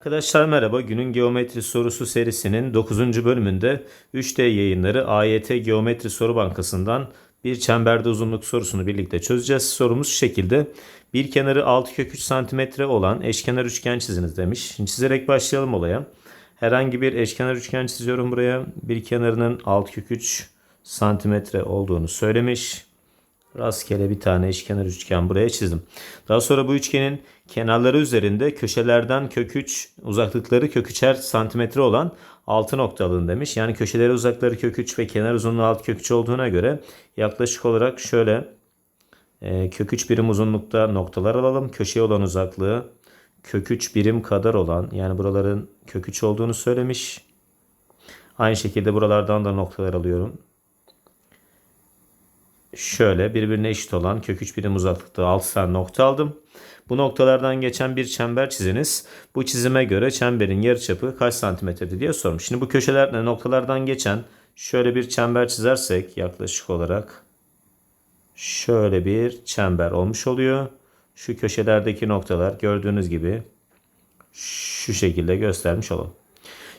Arkadaşlar merhaba. Günün geometri sorusu serisinin 9. bölümünde 3D yayınları AYT Geometri Soru Bankası'ndan bir çemberde uzunluk sorusunu birlikte çözeceğiz. Sorumuz şu şekilde. Bir kenarı 6 kök 3 cm olan eşkenar üçgen çiziniz demiş. Şimdi çizerek başlayalım olaya. Herhangi bir eşkenar üçgen çiziyorum buraya. Bir kenarının 6 kök 3 cm olduğunu söylemiş. Rastgele bir tane eşkenar üçgen buraya çizdim. Daha sonra bu üçgenin kenarları üzerinde köşelerden kök 3 uzaklıkları kök 3'er santimetre olan 6 nokta alın demiş. Yani köşeleri uzakları kök 3 ve kenar uzunluğu 6 kök 3 olduğuna göre yaklaşık olarak şöyle e, kök 3 birim uzunlukta noktalar alalım. Köşeye olan uzaklığı kök 3 birim kadar olan yani buraların kök 3 olduğunu söylemiş. Aynı şekilde buralardan da noktalar alıyorum şöyle birbirine eşit olan kök 3 birim uzaklıkta 6 tane nokta aldım. Bu noktalardan geçen bir çember çiziniz. Bu çizime göre çemberin yarıçapı kaç santimetredir diye sormuş. Şimdi bu köşelerden noktalardan geçen şöyle bir çember çizersek yaklaşık olarak şöyle bir çember olmuş oluyor. Şu köşelerdeki noktalar gördüğünüz gibi şu şekilde göstermiş olalım.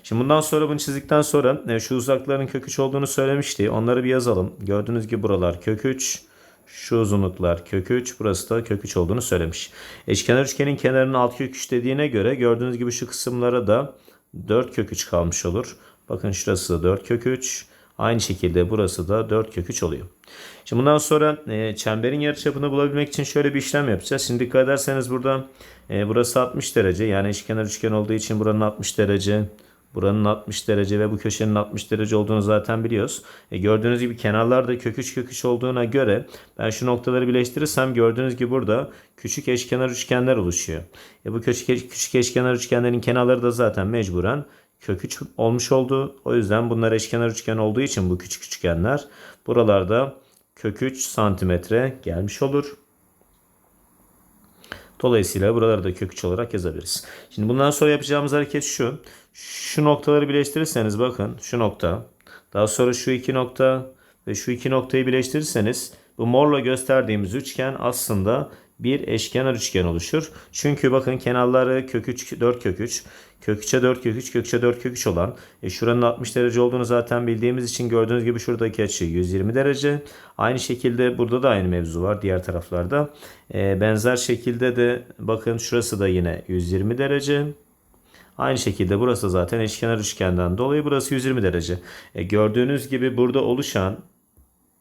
Şimdi bundan sonra bunu çizdikten sonra e, şu uzakların kök 3 olduğunu söylemişti. Onları bir yazalım. Gördüğünüz gibi buralar kök 3. Şu uzunluklar kök 3. Burası da kök 3 olduğunu söylemiş. Eşkenar üçgenin kenarının alt kök 3 dediğine göre gördüğünüz gibi şu kısımlara da 4 kök 3 kalmış olur. Bakın şurası da 4 kök 3. Aynı şekilde burası da 4 kök 3 oluyor. Şimdi bundan sonra e, çemberin yarıçapını bulabilmek için şöyle bir işlem yapacağız. Şimdi dikkat ederseniz burada e, burası 60 derece. Yani eşkenar üçgen olduğu için buranın 60 derece. Buranın 60 derece ve bu köşenin 60 derece olduğunu zaten biliyoruz. E gördüğünüz gibi kenarlarda kök 3 kök 3 olduğuna göre ben şu noktaları birleştirirsem gördüğünüz gibi burada küçük eşkenar üçgenler oluşuyor. E bu küçük, küçük eşkenar üçgenlerin kenarları da zaten mecburen kök 3 olmuş oldu. O yüzden bunlar eşkenar üçgen olduğu için bu küçük üçgenler buralarda kök 3 santimetre gelmiş olur. Dolayısıyla buraları da kök 3 olarak yazabiliriz. Şimdi bundan sonra yapacağımız hareket şu. Şu noktaları birleştirirseniz bakın şu nokta. Daha sonra şu iki nokta ve şu iki noktayı birleştirirseniz bu morla gösterdiğimiz üçgen aslında bir eşkenar üçgen oluşur. Çünkü bakın kenarları kök 3, 4 kök 3, kök 3'e 4 kök 3, kök 3'e 4 kök 3 olan e şuranın 60 derece olduğunu zaten bildiğimiz için gördüğünüz gibi şuradaki açı 120 derece. Aynı şekilde burada da aynı mevzu var diğer taraflarda. E, benzer şekilde de bakın şurası da yine 120 derece. Aynı şekilde burası zaten eşkenar üçgenden dolayı burası 120 derece. E, gördüğünüz gibi burada oluşan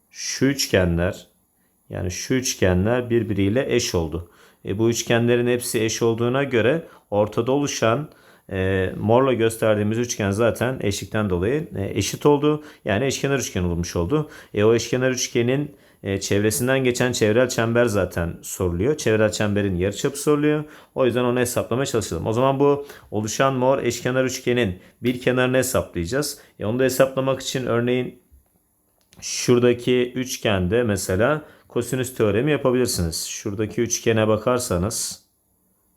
şu üçgenler yani şu üçgenler birbiriyle eş oldu. E, bu üçgenlerin hepsi eş olduğuna göre ortada oluşan e, morla gösterdiğimiz üçgen zaten eşlikten dolayı e, eşit oldu. Yani eşkenar üçgen olmuş oldu. E, o eşkenar üçgenin e, çevresinden geçen çevrel çember zaten soruluyor. Çevrel çemberin yarıçapı soruluyor. O yüzden onu hesaplamaya çalışalım. O zaman bu oluşan mor eşkenar üçgenin bir kenarını hesaplayacağız. E, onu da hesaplamak için örneğin şuradaki üçgende mesela kosinüs teoremi yapabilirsiniz. Şuradaki üçgene bakarsanız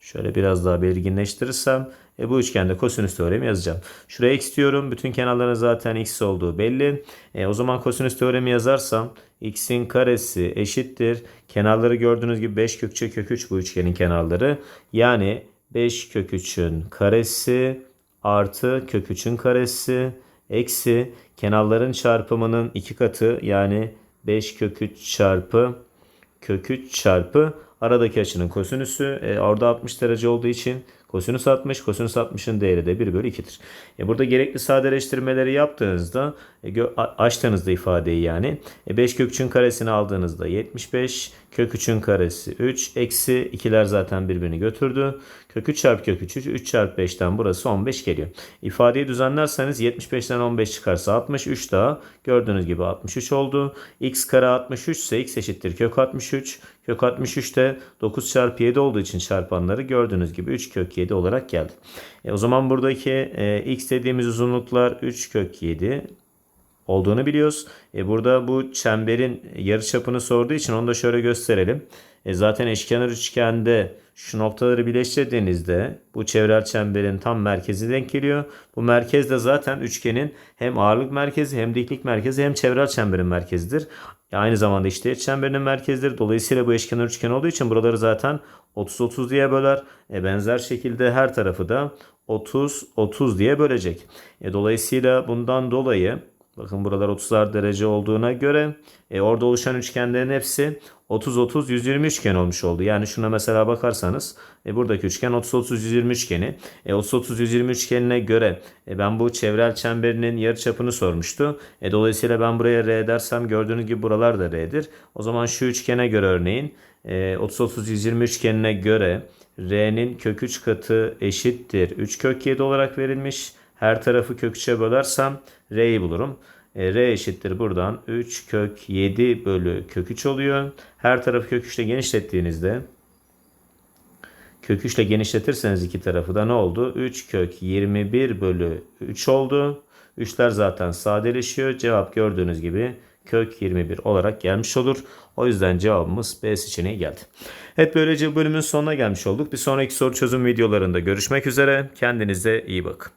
şöyle biraz daha belirginleştirirsem e bu üçgende kosinüs teoremi yazacağım. Şuraya x diyorum. Bütün kenarların zaten x olduğu belli. E o zaman kosinüs teoremi yazarsam x'in karesi eşittir. Kenarları gördüğünüz gibi 5 kökçe kök 3 bu üçgenin kenarları. Yani 5 kök 3'ün karesi artı kök 3'ün karesi eksi kenarların çarpımının iki katı yani 5 kök 3 çarpı kök 3 çarpı aradaki açının kosinüsü. E, orada 60 derece olduğu için Kosinüs 60, kosinüs 60'ın değeri de 1 bölü 2'dir. E burada gerekli sadeleştirmeleri yaptığınızda, e, açtığınızda ifadeyi yani, e 5 kök 3'ün karesini aldığınızda 75, kök 3'ün karesi 3, eksi 2'ler zaten birbirini götürdü. Kök 3 çarpı kök 3, 3 çarpı 5'ten burası 15 geliyor. İfadeyi düzenlerseniz 75'ten 15 çıkarsa 63 daha gördüğünüz gibi 63 oldu. x kare 63 ise x eşittir kök 63. Kök 63 de 9 çarpı 7 olduğu için çarpanları gördüğünüz gibi 3 kök 7 olarak geldi. E, o zaman buradaki e, x dediğimiz uzunluklar 3 kök 7 olduğunu biliyoruz. E, burada bu çemberin yarıçapını sorduğu için onu da şöyle gösterelim. E, zaten eşkenar üçgende şu noktaları birleştirdiğinizde bu çevrel çemberin tam merkezi denk geliyor. Bu merkez de zaten üçgenin hem ağırlık merkezi hem diklik merkezi hem çevrel çemberin merkezidir. Aynı zamanda işte çemberinin merkezidir. Dolayısıyla bu eşkenar üçgen olduğu için buraları zaten 30 30 diye böler. E, benzer şekilde her tarafı da 30 30 diye bölecek. E, dolayısıyla bundan dolayı bakın buralar 30'ar derece olduğuna göre e, orada oluşan üçgenlerin hepsi 30 30 120 üçgen olmuş oldu. Yani şuna mesela bakarsanız e, buradaki üçgen 30 30 120 üçgeni. E, 30 30 120 üçgenine göre e, ben bu çevrel çemberinin yarıçapını sormuştu. E, dolayısıyla ben buraya R dersem gördüğünüz gibi buralar da R'dir. O zaman şu üçgene göre örneğin e, 30 30 120 üçgenine göre R'nin kök 3 katı eşittir 3 kök 7 olarak verilmiş. Her tarafı kök 3'e bölersem R'yi bulurum. E, R eşittir buradan 3 kök 7 bölü kök 3 oluyor. Her tarafı kök 3 ile genişlettiğinizde kök 3 ile genişletirseniz iki tarafı da ne oldu? 3 kök 21 bölü 3 oldu. 3'ler zaten sadeleşiyor. Cevap gördüğünüz gibi kök 21 olarak gelmiş olur. O yüzden cevabımız B seçeneği geldi. Evet böylece bölümün sonuna gelmiş olduk. Bir sonraki soru çözüm videolarında görüşmek üzere. Kendinize iyi bakın.